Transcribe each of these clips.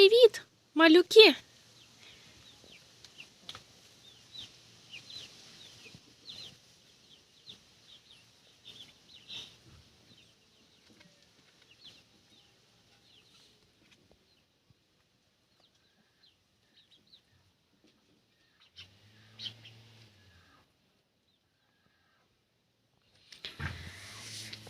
Привіт, малюки!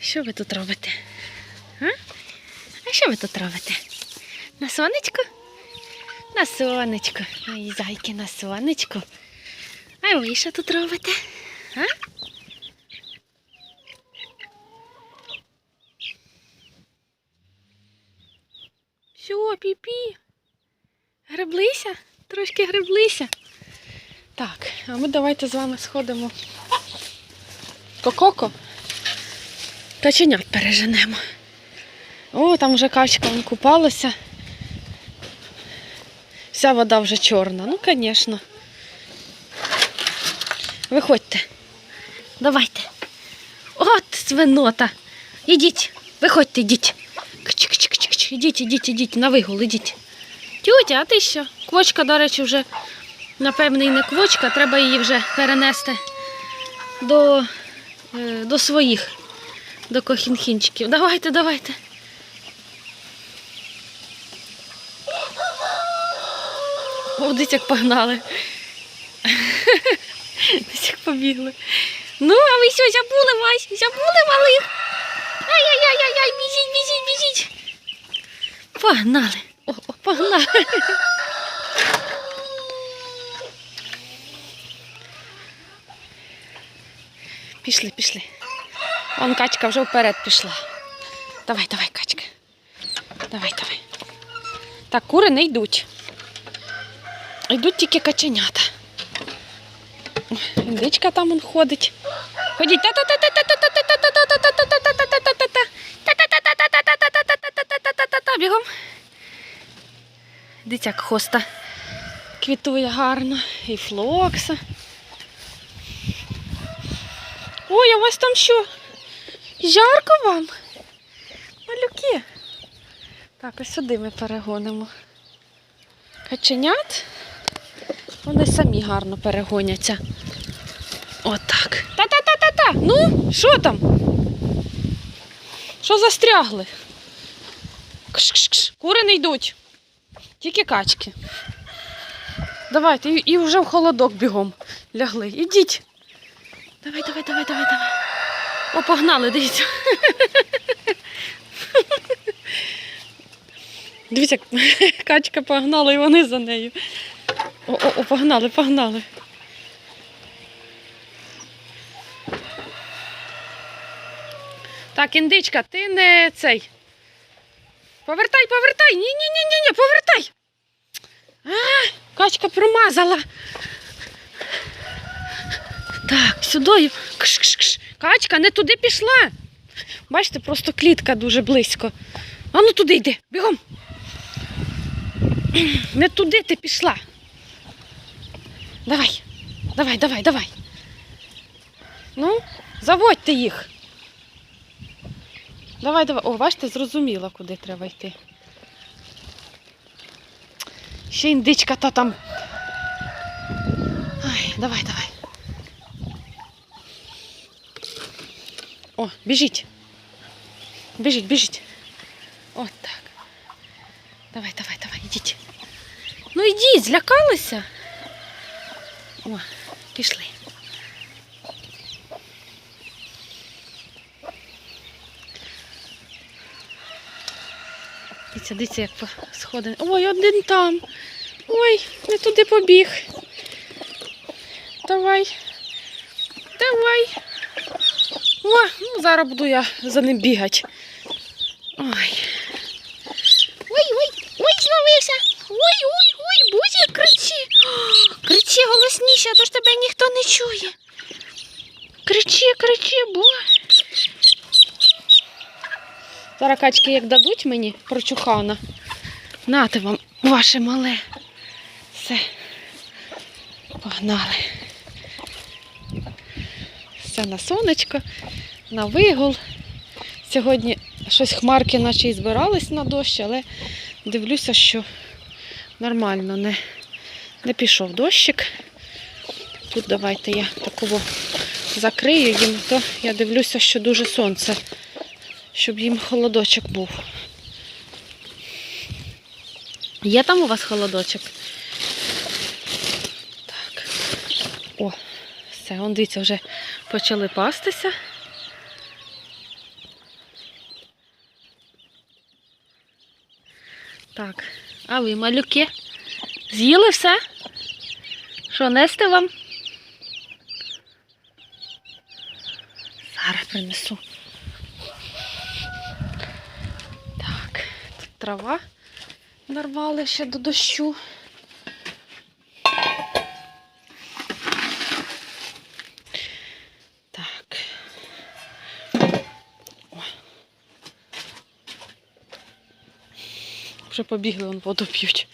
Що ви тут робите? А, а що ви тут робите? На сонечко? На сонечко. Мої зайки на сонечко. А ви що тут робите? А? Все, піпі. -пі. Греблися? Трошки греблися. Так, а ми давайте з вами сходимо кококо. Каченят переженемо. О, там вже качка вон купалася вся вода вже чорна. Ну, звісно. Виходьте. Давайте. От свинота. Ідіть, виходьте, ідіть. Ідіть, ідіть, ідіть, на вигул, ідіть. Тютя, а ти що? Квочка, до речі, вже, напевне, і не квочка, треба її вже перенести до, е, до своїх, до кохінхінчиків. Давайте, давайте. ходить, як погнали. Десь як побігли. Ну, а ви що, забули вас, забули малих. Ай-яй-яй-яй-яй, біжіть, біжіть, біжіть. Погнали. О, о, погнали. Пішли, пішли. Вон качка вже вперед пішла. Давай, давай, качка. Давай, давай. Так, кури не йдуть. Йдуть тільки каченята. Індичка там ходить. Ходіть. Бігом. Дивіться, як хоста квітує гарно і флокса. Ой, а у вас там що? Жарко вам? Малюки. Так, ось сюди ми перегонимо. Каченят. Вони самі гарно перегоняться. Отак. Та-та-та-та-та. Ну, що там? Що застрягли? Кш-кш-кш. Кури не йдуть. Тільки качки. Давайте, і, і вже в холодок бігом лягли. Ідіть. Давай, давай, давай, давай, давай. О, погнали, дивіться. Дивіться, качка погнала і вони за нею. О, о, о, погнали, погнали. Так, індичка, ти не цей. Повертай, повертай. Ні, ні, ні, ні, ні, повертай. А, качка промазала. Так, сюди. Кш-кш-кш. Качка не туди пішла. Бачите, просто клітка дуже близько. А ну туди йди, бігом. Не туди ти пішла. Давай, давай, давай, давай. Ну, заводьте їх. Давай, давай. О, бачите, зрозуміла, куди треба йти. Ще індичка та там. Ай, давай, давай. О, біжіть. Біжіть, біжіть. От так. Давай, давай, давай, ідіть. Ну йдіть, злякалися. О, пішли. Дивіться, дивіться, як по сходи. Ой, один там. Ой, не туди побіг. Давай. Давай. О, ну зараз буду я за ним бігати. Ой. Ой, ой, ой, зловився. Ой, ой, ой, бузі, кричи. Кричи голосніше, а то ж тебе ніхто не чує. Кричи, кричи, бо. Зараз качки як дадуть мені прочухана. Нате вам ваше мале. Все. Погнали. Все на сонечко, на вигул. Сьогодні щось хмарки наче і збирались на дощ, але дивлюся, що нормально, не, не пішов дощик. Тут давайте я такого закрию їм, то я дивлюся, що дуже сонце, щоб їм холодочок був. Є там у вас холодочок? Так. О, все, он дивіться, вже почали пастися. Так, а ви, малюки, з'їли все? Що, нести вам? Зараз принесу. Так, тут трава нарвали ще до дощу. Так. Вже побігли, вон воду п'ють.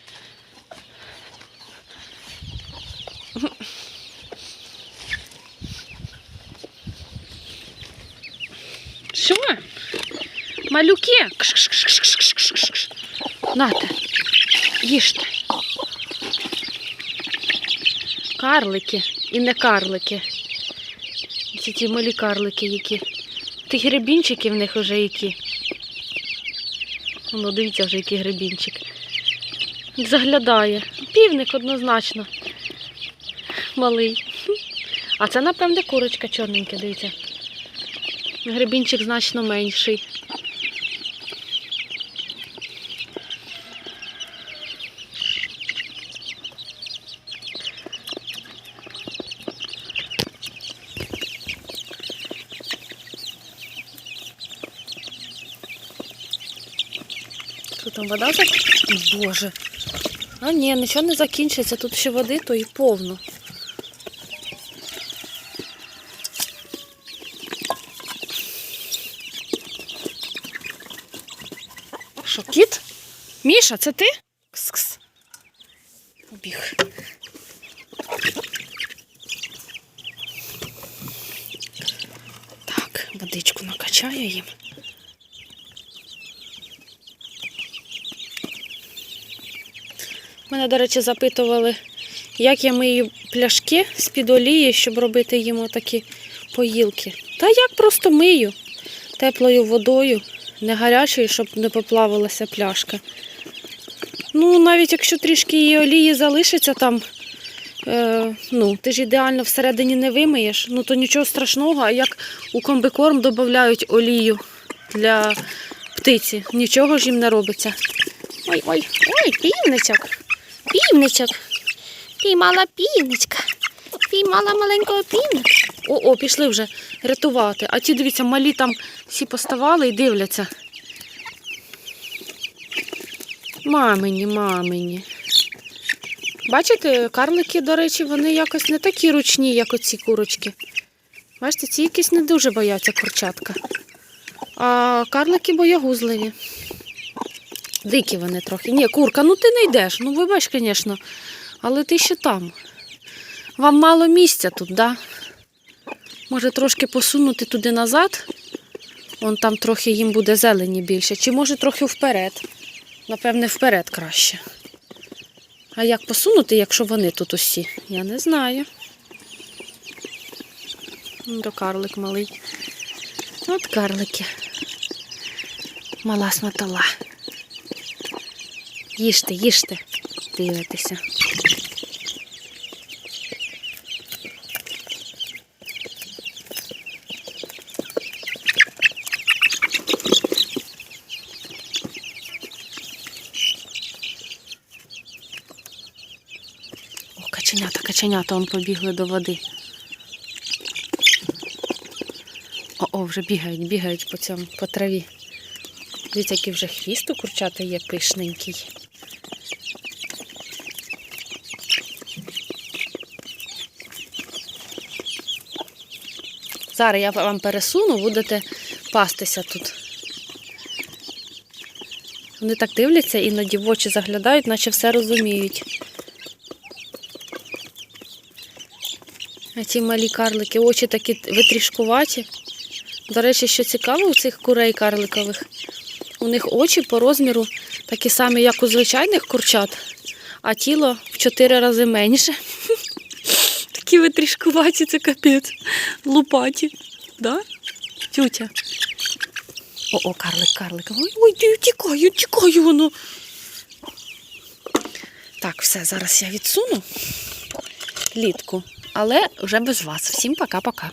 Що? Малюки? Кш-кш-кш-кш-кш-кш-кш. Нате, їжте. Карлики і не карлики. Ці ті малі карлики які. Ті гребінчики в них вже які. Воно, дивіться вже, який гребінчик. Заглядає. Півник однозначно. Малий. А це, напевне, курочка чорненька, дивіться. Гребінчик значно менший. Що там вода так? Боже. А ні, нічого не закінчиться. Тут ще води, то і повно. Що, кіт? Міша, це ти? Кс-кс. Побіг. Так, водичку накачаю їм. Мене, до речі, запитували, як я мию пляшки з-під олії, щоб робити їм такі поїлки. Та як просто мию теплою водою, не гарячою, щоб не поплавилася пляшка. Ну, навіть якщо трішки її олії залишиться там, е, ну, ти ж ідеально всередині не вимиєш, ну то нічого страшного, а як у комбикорм додають олію для птиці, нічого ж їм не робиться. Ой, ой, ой, півничок. Півничок. Піймала півничка. Піймала маленького півника. О, о, пішли вже рятувати. А ті, дивіться, малі там всі поставали і дивляться. Мамині, мамині. Бачите, карлики, до речі, вони якось не такі ручні, як оці курочки. Бачите, ці якісь не дуже бояться курчатка. А карлики боягузливі. Дикі вони трохи. Ні, курка, ну ти не йдеш. Ну, вибач, звісно, але ти ще там. Вам мало місця тут, да? Може трошки посунути туди назад. Вон там трохи їм буде зелені більше. Чи може трохи вперед. Напевне, вперед краще. А як посунути, якщо вони тут усі? Я не знаю. Ну, То карлик малий. От карлики. Мала сматала. Їжте, їжте, дивитеся. О, каченята, он побігли до води. О, о, вже бігають, бігають по цьому, по траві. Дивіться, який вже хвіст у курчата є пишненький. Зараз я вам пересуну, будете пастися тут. Вони так дивляться, іноді в очі заглядають, наче все розуміють. Ці малі карлики, очі такі витрішкуваті. До речі, що цікаво у цих курей карликових, у них очі по розміру такі самі, як у звичайних курчат, а тіло в чотири рази менше. Такі ви трішкуваті, це капець. Лупаті. Да? Тютя. О, о, карлик, карлик. Ой, ой, ті- тікаю, тікаю воно. Так, все, зараз я відсуну клітку, але вже без вас. Всім пока-пока.